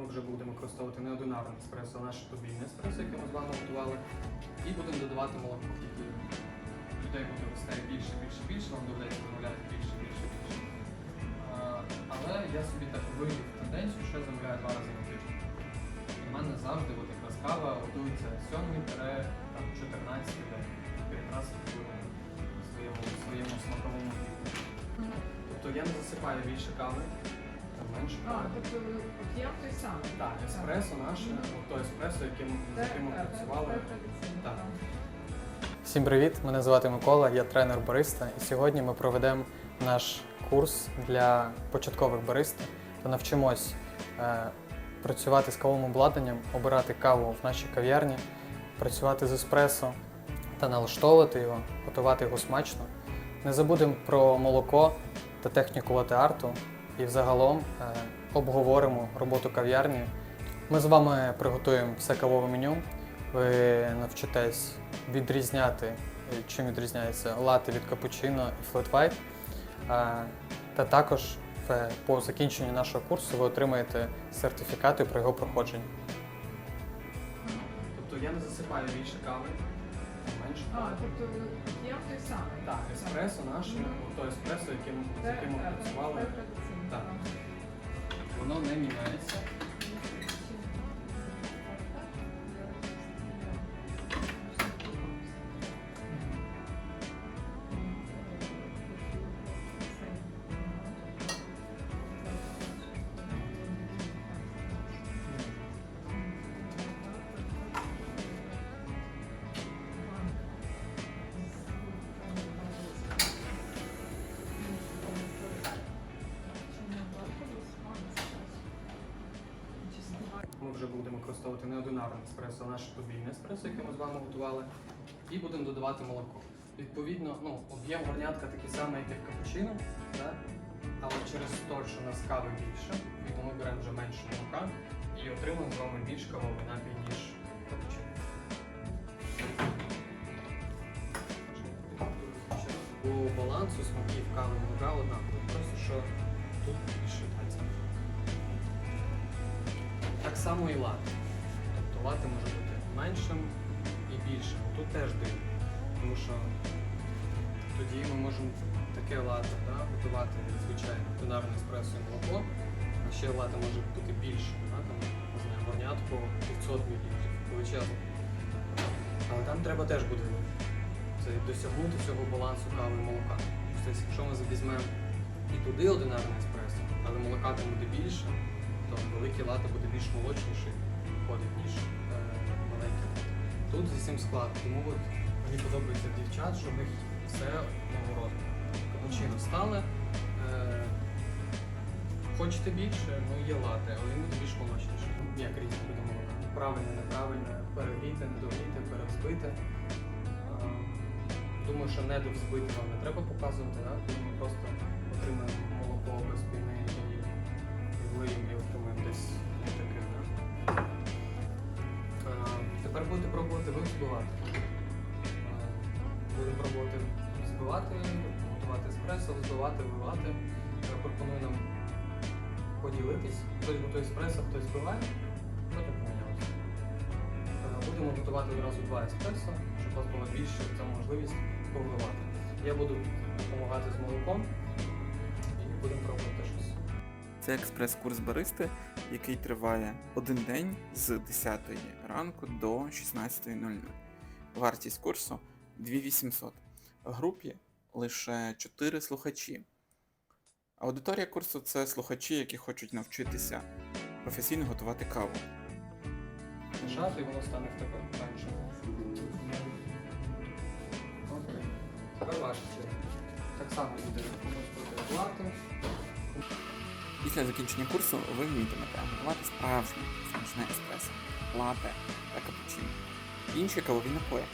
ми вже будемо використовувати не одинарний еспресо, а наше подвійне еспресо, яке ми з вами готували. І будемо додавати молоко. Людей буде стає більше, більше, більше, вам доведеться замовляти більше, більше, більше. Але я собі так вивів тенденцію, що я замовляю два рази на тиждень. У мене завжди от якраз кава готується з 7-14 день. Якраз в своєму, своєму смаковому віку. Тобто я не засипаю більше кави, менше А, тобто об'єм той самий. Так, еспресо наше, то еспресо, яким, з яким ми працювали. так. Всім привіт! Мене звати Микола, я тренер бариста. І сьогодні ми проведемо наш курс для початкових барист та навчимось е, працювати з кавовим обладнанням, обирати каву в нашій кав'ярні, працювати з еспресо та налаштовувати його, готувати його смачно. Не забудемо про молоко та техніку латте-арту і взагалом е, обговоримо роботу кав'ярні. Ми з вами приготуємо все кавове меню. Ви навчитесь відрізняти, е, чим відрізняється лати від капучино і флет вайт. Та також по закінченню нашого курсу ви отримаєте сертифікати про його проходження. Тобто я не засипаю більше кави, менше А, кави. тобто об'єм той самий. Так, еспресо наше, от то еспресо, яким, з яким ми е, працювали, Так. так. воно не міняється. Використовувати не одинарний еспресо, а наше подвійне еспресо, яке ми з вами готували, і будемо додавати молоко. Відповідно, ну, об'єм горнятка такий самий, як і в капучино, да? але через те, що у нас кави більше, ми беремо вже менше молока і отримуємо з вами більш кавовий напій, ніж капучино. По балансу смаків кави молока однаково, просто що тут більше. Так само і лати. Тобто лати може бути меншим і більшим. Тут теж дивно. Тому що тоді ми можемо таке лати да, готувати звичайно тонарне еспресо і молоко, а ще лати може бути більше, да, там, не знаю, горнятку 500 мл величезно. Але там треба теж буде це досягнути цього балансу кави і молока. Тобто, якщо ми візьмемо і туди одинарне еспресо, але молока там буде більше, то великий лати буде більш молочніший виходить, ніж е, маленький. Тут цим склад. Тому от мені подобається дівчат, що в них все одного розміру. Капучино стали. Е, хочете більше, ну є лати, але буде більш молочніший. Ну, Як різні види молока. Правильне, неправильне, перегріте, недогріте, перевзбите. Е, думаю, що недовзбите вам не треба показувати, да? тому ми просто отримаємо молоко без піни і і і отримаємо десь таке. Тепер будете пробувати ви збивати. Будемо пробувати збивати, готувати еспресо, збивати, вививати. Я пропоную нам поділитись. Хтось готує еспресо, хтось збиває, потім помінялося. Е, Будемо готувати одразу два еспресо, щоб у вас була більше ця можливість повливати. Я буду допомагати з молоком і будемо пробувати щось. Це експрес-курс баристи, який триває один день з 10 ранку до 16.00. Вартість курсу 2800. В групі лише 4 слухачі. Аудиторія курсу це слухачі, які хочуть навчитися професійно готувати каву. І воно стане в тебе менше. Окей. Тепер ваша. Так само буде використовувати оплати. Після закінчення курсу ви вмітимете готувати справжнє смачне еспресо, лате та капучино. Інші кавові напої.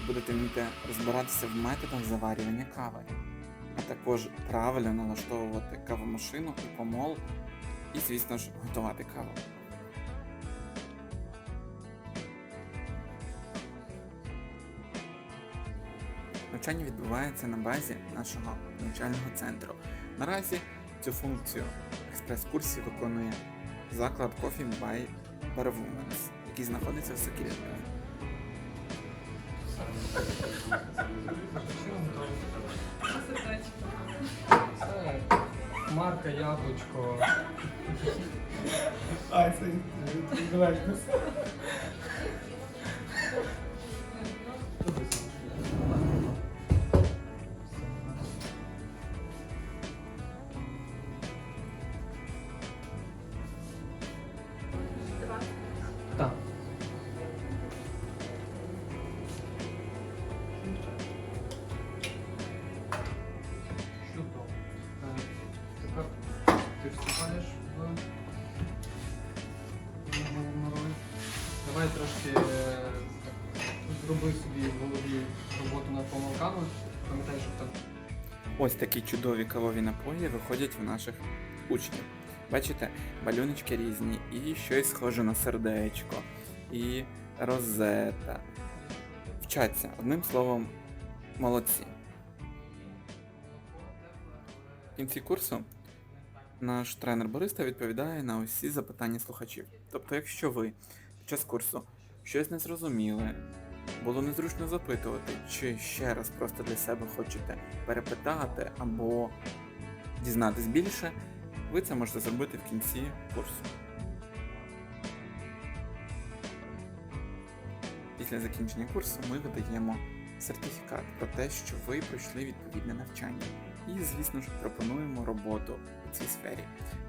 Ви будете вміти розбиратися в методах заварювання кави, а також правильно налаштовувати кавомашину і помол, і, звісно ж, готувати каву. Навчання відбувається на базі нашого навчального центру. Наразі цю функцію експрес-курсів виконує заклад Coffee by Barwoomans, який знаходиться в. Це марка яблучко. А, це Давай трошки е, зроби собі в голові роботу над помилками. Пам'ятай, що там Ось такі чудові кавові напої виходять в наших учнів. Бачите, малюночки різні, і щось схоже на сердечко, і розета. Вчаться, одним словом, молодці. В кінці курсу наш тренер Бориста відповідає на усі запитання слухачів. Тобто, якщо ви час курсу щось не зрозуміли, було незручно запитувати, чи ще раз просто для себе хочете перепитати або дізнатись більше, ви це можете зробити в кінці курсу. Після закінчення курсу ми видаємо сертифікат про те, що ви пройшли відповідне навчання. І, звісно ж, пропонуємо роботу у цій сфері.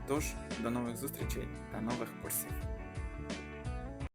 Тож, до нових зустрічей та нових курсів.